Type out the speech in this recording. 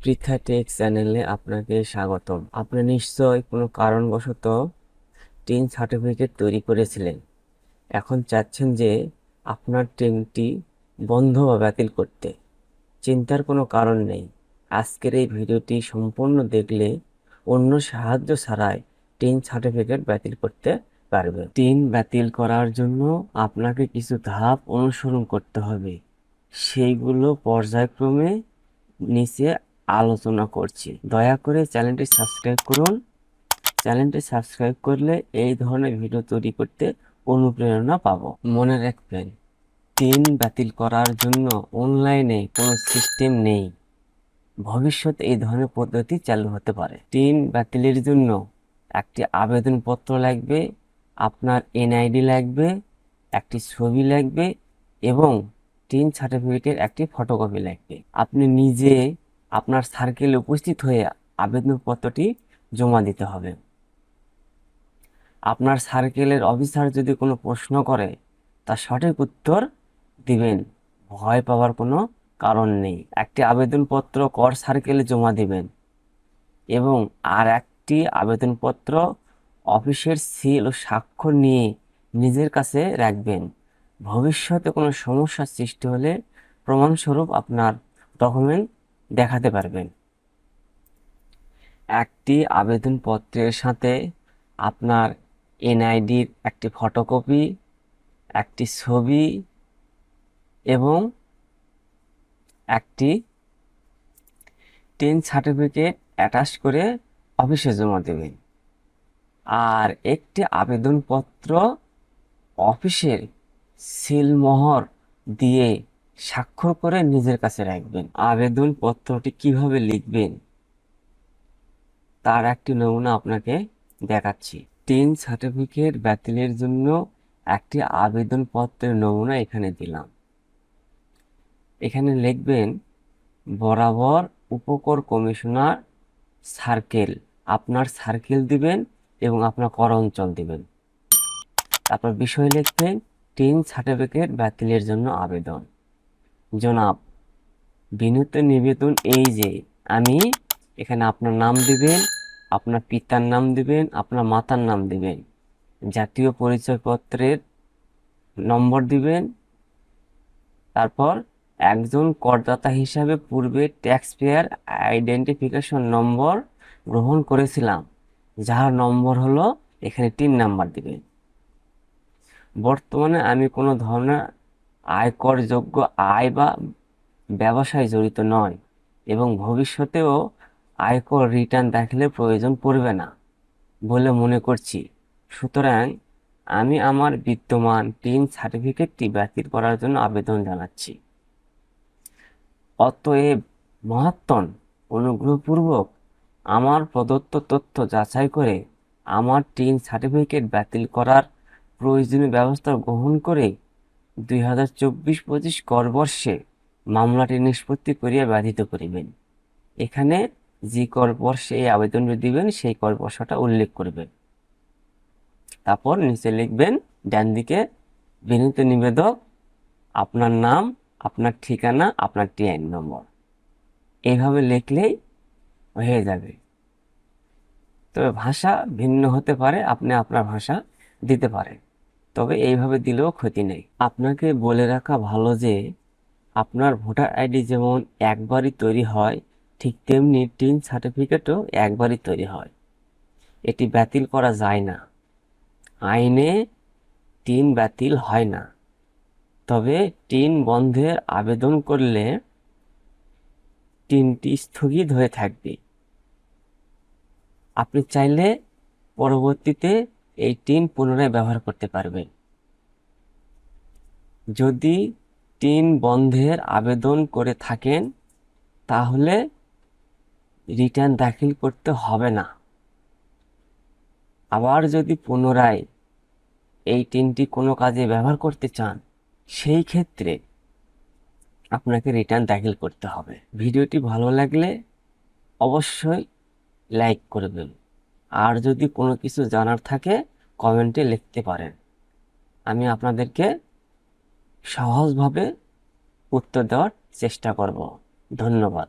Pritha take চ্যানেলে আপনাকে স্বাগতম। আপনি নিশ্চয় কোনো কারণবশত টিন সার্টিফিকেট তৈরি করেছিলেন। এখন চাচ্ছেন যে আপনার টিনটি বন্ধ বা বাতিল করতে। চিন্তার কোনো কারণ নেই। আজকের এই ভিডিওটি সম্পূর্ণ দেখলে অন্য সাহায্য ছাড়াই টিন সার্টিফিকেট বাতিল করতে পারবে টিন বাতিল করার জন্য আপনাকে কিছু ধাপ অনুসরণ করতে হবে। সেইগুলো পর্যায়ক্রমে নিচে আলোচনা করছি। দয়া করে চ্যানেলটি সাবস্ক্রাইব করুন। চ্যানেলটি সাবস্ক্রাইব করলে এই ধরনের ভিডিও তৈরি করতে অনুপ্রেরণা পাবো। মনে রাখবেন টিন বাতিল করার জন্য অনলাইনে কোনো সিস্টেম নেই। ভবিষ্যতে এই ধরনের পদ্ধতি চালু হতে পারে। টিন বাতিলের জন্য একটি আবেদনপত্র লাগবে, আপনার এনআইডি লাগবে, একটি ছবি লাগবে এবং টিন সার্টিফিকেটের একটি ফটোকপি লাগবে। আপনি নিজে আপনার সার্কেলে উপস্থিত হয়ে আবেদনপত্রটি জমা দিতে হবে। আপনার সার্কেলের অফিসার যদি কোনো প্রশ্ন করে তার সঠিক উত্তর দিবেন। ভয় পাওয়ার কোনো কারণ নেই। একটি আবেদনপত্র কর সার্কেলে জমা দিবেন এবং আর একটি আবেদনপত্র অফিসের সিল ও স্বাক্ষর নিয়ে নিজের কাছে রাখবেন। ভবিষ্যতে কোনো সমস্যার সৃষ্টি হলে প্রমাণস্বরূপ আপনার ডকুমেন্ট দেখাতে পারবেন। একটি আবেদনপত্রের সাথে আপনার এনআইডির একটি ফটোকপি, একটি ছবি এবং একটি টেন সার্টিফিকেট অ্যাটাচ করে অফিসে জমা দেবেন। আর একটি আবেদনপত্র অফিসের সিলমোহর দিয়ে স্বাক্ষর করে নিজের কাছে রাখবেন। আবেদনপত্রটি কীভাবে লিখবেন, তার একটি নমুনা আপনাকে দেখাচ্ছি। টেন সার্টিফিকেট বাতিলের জন্য একটি আবেদনপত্রের নমুনা এখানে দিলাম। এখানে লিখবেন, বরাবর উপকর কমিশনার সার্কেল, আপনার সার্কেল দিবেন এবং আপনার কর অঞ্চল দিবেন। তারপর বিষয় লিখবেন টিন সার্টিফিকেট বাতিলের জন্য আবেদন। জনাব, বিনীত নিবেদন এই যে, আমি এখানে আপনার নাম দিবেন, আপনার পিতার নাম দিবেন, আপনার মাতার নাম দিবেন, জাতীয় পরিচয়পত্রের নম্বর দিবেন, তারপর একজন করদাতা হিসাবে পূর্বে ট্যাক্স পেয়ার আইডেন্টিফিকেশন নম্বর গ্রহণ করেছিলাম যার নম্বর হলো এখানে তিন নাম্বার দিবেন। বর্তমানে আমি কোনো ধরনের আয়করযোগ্য আয় বা ব্যবসায় জড়িত নয় এবং ভবিষ্যতেও আয়কর রিটার্ন দাখিলের প্রয়োজন পড়বে না বলে মনে করছি। সুতরাং আমি আমার বিদ্যমান টিন সার্টিফিকেটটি বাতিল করার জন্য আবেদন জানাচ্ছি। অতএব মহাত্মন, অনুগ্রহপূর্বক আমার প্রদত্ত তথ্য যাচাই করে আমার টিন সার্টিফিকেট বাতিল করার প্রয়োজনীয় ব্যবস্থা গ্রহণ করে দুই হাজার চব্বিশ পঁচিশ করবর্ষে মামলাটি নিষ্পত্তি করিয়া বাধিত করিবেন। এখানে যে করবর্ষে এই আবেদনটি দিবেন, সেই করবর্ষটা উল্লেখ করবেন। তারপর নিচে লিখবেন, ডান দিকে, বিনীত নিবেদক, আপনার নাম, আপনার ঠিকানা, আপনার টিআইন নম্বর। এইভাবে লিখলেই হয়ে যাবে। তবে ভাষা ভিন্ন হতে পারে, আপনি আপনার ভাষা দিতে পারেন। তবে এইভাবে দিলেও ক্ষতি নেই। আপনাকে বলে রাখা ভালো যে, আপনার ভোটার আইডি যেমন একবারই তৈরি হয়, ঠিক তেমনি টিন সার্টিফিকেটও একবারই তৈরি হয়। এটি বাতিল করা যায় না। আইনে টিন বাতিল হয় না। তবে টিন বন্ধের আবেদন করলে টিনটি স্থগিত হয়ে থাকবে। আপনি চাইলে পরবর্তীতে এই টিন পুনরায় ব্যবহার করতে পারবেন যদি টিন বন্ধের আবেদন করে থাকেন, তাহলে রিটার্ন দাখিল করতে হবে না। আবার যদি পুনরায় এই টিনটি কোনো কাজে ব্যবহার করতে চান, সেই ক্ষেত্রে আপনাকে রিটার্ন দাখিল করতে হবে। ভিডিওটি ভালো লাগলে অবশ্যই লাইক করবেন আর যদি কোনো কিছু জানার থাকে, কমেন্টে লিখতে পারেন। আমি আপনাদেরকে সহজভাবে উত্তর দেওয়ার চেষ্টা করব। ধন্যবাদ।